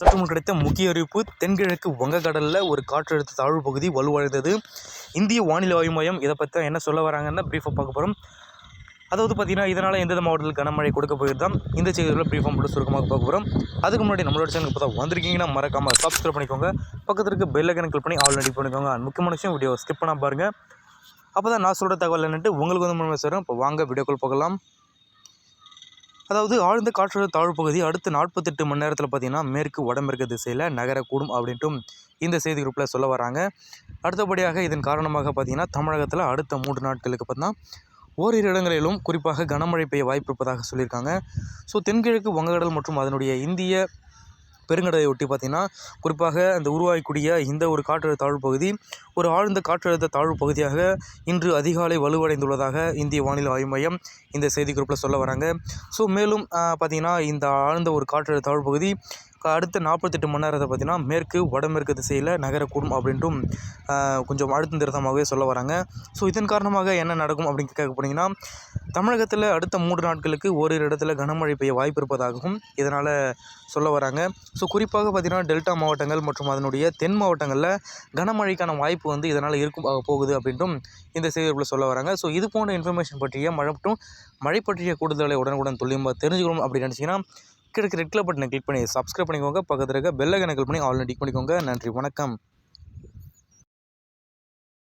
சற்று முன் கிடைத்த முக்கிய அறிவிப்பு தென்கிழக்கு வங்கக்கடலில் ஒரு காற்றழுத்த தாழ்வு பகுதி வலுவடைந்தது. இந்திய வானிலை ஆய்வு மையம் இதை பற்றி தான் என்ன சொல்ல வராங்கன்னா ப்ரீஃபாக பார்க்க போகிறோம் அதாவது பார்த்தீங்கன்னா இதனால் எந்தெந்த மாவட்டத்தில் கனமழை கொடுக்க போகிறது தான் இந்த செய்திகளை ப்ரீஃபார்ம் போட்டு சுருக்கமாக பார்க்க போகிறோம் அதுக்கு முன்னாடி நம்மளோட சேனல் இப்போ தான் வந்திருக்கீங்கன்னா மறக்காமல் சப்ஸ்கிரைப் பண்ணிக்கோங்க. பக்கத்தில் இருக்க பெல் ஐக்கனை கிளிக் பண்ணி ஆல் ரெடி பண்ணிக்கோங்க. முக்கியமான விஷயம் வீடியோ ஸ்கிப் பண்ணால் பாருங்கள் அப்போ தான் நான் சொல்கிற தகவல் என்னட்டு உங்களுக்கு வந்து முன்னாடி சேரும். இப்போ வாங்க வீடியோக்குள் போகலாம். அதாவது ஆழ்ந்த காற்றழுத்த தாழ்வு பகுதி அடுத்த நாற்பத்தெட்டு மணி நேரத்தில் பார்த்தீங்கன்னா மேற்கு வடமேற்கு திசையில் நகரக்கூடும் அப்படின்ட்டும் இந்த செய்தி குரூப்பில் சொல்ல வராங்க. அடுத்தபடியாக இதன் காரணமாக பார்த்தீங்கன்னா தமிழகத்தில் அடுத்த மூன்று நாட்களுக்கு பார்த்தீங்கன்னா ஓரிரு இடங்களிலும் குறிப்பாக கனமழை பெய்ய வாய்ப்பு இருப்பதாக சொல்லியிருக்காங்க. ஸோ தென்கிழக்கு வங்கக்கடல் மற்றும் அதனுடைய இந்திய பெருங்கடலை ஒட்டி பார்த்தீங்கன்னா குறிப்பாக அந்த உருவாகக்கூடிய இந்த ஒரு காற்றழுத்த தாழ்வு பகுதி ஒரு ஆழ்ந்த காற்றழுத்த தாழ்வு பகுதியாக இன்று அதிகாலை வலுவடைந்துள்ளதாக இந்திய வானிலை ஆய்வு மையம் இந்த செய்தி குறிப்பில் சொல்ல வராங்க. ஸோ மேலும் பார்த்திங்கன்னா பார்த்தீங்கன்னா இந்த ஆழ்ந்த ஒரு காற்றழுத்த தாழ்வு பகுதி அடுத்த நாற்பத்தெட்டு மணி நேரத்தை பார்த்தீங்கன்னா மேற்கு வடமேற்கு திசையில் நகரக்கூடும் அப்படின்ட்டும் கொஞ்சம் அழுத்தம் திருத்தமாகவே சொல்ல வராங்க. ஸோ இதன் காரணமாக என்ன நடக்கும் அப்படின்னு கேட்க போனீங்கன்னா தமிழகத்தில் அடுத்த மூன்று நாட்களுக்கு ஓரிரு இடத்துல கனமழை பெய்ய வாய்ப்பு இருப்பதாகவும் இதனால் சொல்ல வராங்க. ஸோ குறிப்பாக பார்த்திங்கன்னா டெல்டா மாவட்டங்கள் மற்றும் அதனுடைய தென் மாவட்டங்களில் கனமழைக்கான வாய்ப்பு வந்து இதனால் இருக்கும் போகுது அப்படின்ட்டும் இந்த செய்திகளில் சொல்ல வராங்க. ஸோ இது போன்ற இன்ஃபர்மேஷன் பற்றிய மழை மற்றும் மழை பற்றிய கூடுதலை உடனுக்குடன் துல்லியமாக தெரிஞ்சுக்கணும் அப்படின்னு நினச்சிங்கன்னா கிழக்கு ரெட் கலர் பட்டனை கிளிக் பண்ணி சப்ஸ்கிரைப் பண்ணிக்கோங்க. பக்கத்தில் இருக்க பெல் கிளிக் பண்ணி ஆல்ரெடி பண்ணிக்கோங்க. நன்றி. வணக்கம்.